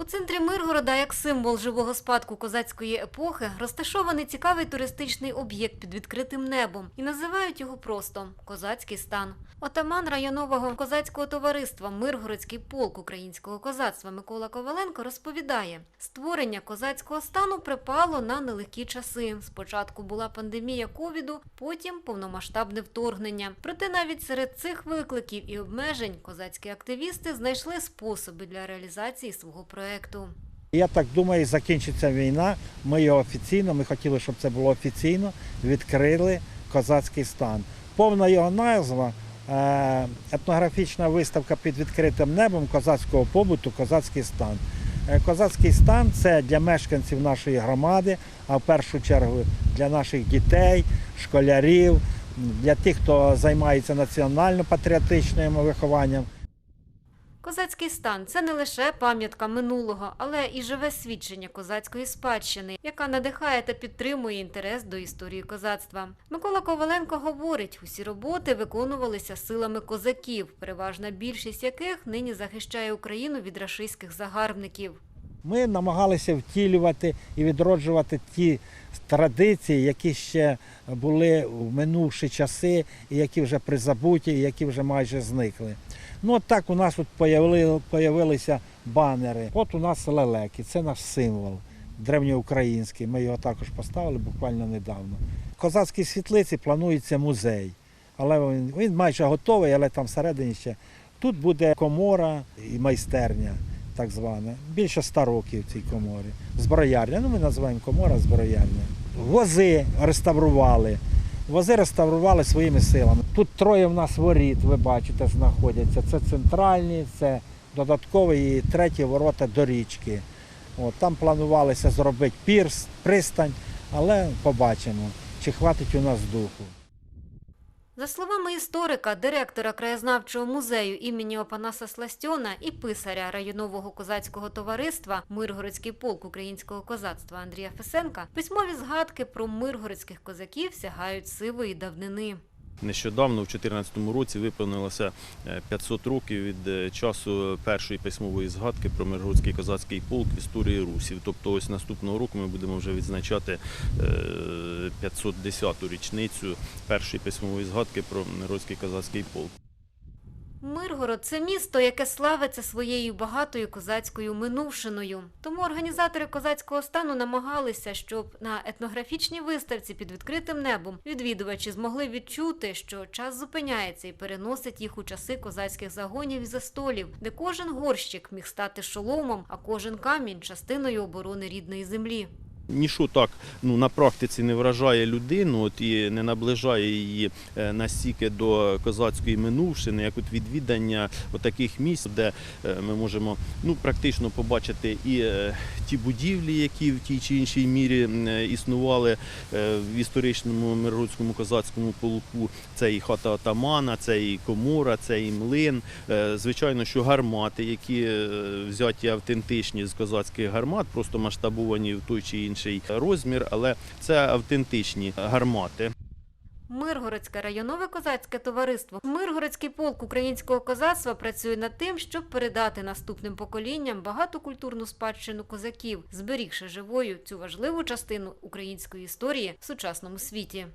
У центрі Миргорода, як символ живого спадку козацької епохи, розташований цікавий туристичний об'єкт під відкритим небом і називають його просто козацький стан. Отаман районового козацького товариства Миргородський полк українського козацтва Микола Коваленко розповідає: створення козацького стану припало на нелегкі часи. Спочатку була пандемія ковіду, потім повномасштабне вторгнення. Проте навіть серед цих викликів і обмежень козацькі активісти знайшли способи для реалізації свого проекту. Я так думаю, закінчиться війна. Ми його офіційно, ми хотіли, щоб це було офіційно, відкрили козацький стан. Повна його назва е, етнографічна виставка під відкритим небом козацького побуту, козацький стан. Е, Козацький стан це для мешканців нашої громади, а в першу чергу для наших дітей, школярів, для тих, хто займається національно-патріотичним вихованням. Козацький стан це не лише пам'ятка минулого, але і живе свідчення козацької спадщини, яка надихає та підтримує інтерес до історії козацтва. Микола Коваленко говорить, усі роботи виконувалися силами козаків, переважна більшість яких нині захищає Україну від рашистських загарбників. Ми намагалися втілювати і відроджувати ті традиції, які ще були в минувші часи, і які вже призабуті, і які вже майже зникли. Ну от так у нас тут появилися банери. От у нас лелеки, це наш символ древньоукраїнський. Ми його також поставили буквально недавно. В козацькій світлиці планується музей, але він, він майже готовий, але там всередині ще тут буде комора і майстерня так звана. Більше ста років в цій коморі. Зброярня. Ну, ми називаємо комора зброярня. Вози реставрували. Вози реставрували своїми силами. Тут троє в нас воріт, ви бачите, знаходяться. Це центральні, це додаткові і треті ворота до річки. От, там планувалося зробити пірс, пристань, але побачимо, чи хватить у нас духу. За словами історика, директора краєзнавчого музею імені Опанаса Сластьона і писаря районового козацького товариства Миргородський полк українського козацтва Андрія Фесенка, письмові згадки про миргородських козаків сягають сивої давнини. Нещодавно, в 2014 році, виповнилося е, 500 років від е, часу першої письмової згадки про Миргородський козацький полк в історії русів. Тобто, ось наступного року ми будемо вже відзначати е, 510-ту річницю першої письмової згадки про Миргородський козацький полк. Миргород це місто, яке славиться своєю багатою козацькою минувшиною. Тому організатори козацького стану намагалися, щоб на етнографічній виставці під відкритим небом відвідувачі змогли відчути, що час зупиняється і переносить їх у часи козацьких загонів і застолів, де кожен горщик міг стати шоломом, а кожен камінь частиною оборони рідної землі. Ніщо так ну, на практиці не вражає людину от, і не наближає її е, настільки до козацької минувшини, як от відвідання таких місць, де е, ми можемо ну, практично побачити і е, ті будівлі, які в тій чи іншій мірі існували в історичному миргородському козацькому полку. Це і хата атамана, це і комора, це і млин. Звичайно, що гармати, які взяті автентичні з козацьких гармат, просто масштабовані в той чи інший розмір, але це автентичні гармати. Миргородське районове козацьке товариство Миргородський полк українського козацтва працює над тим, щоб передати наступним поколінням багату культурну спадщину козаків, зберігши живою цю важливу частину української історії в сучасному світі.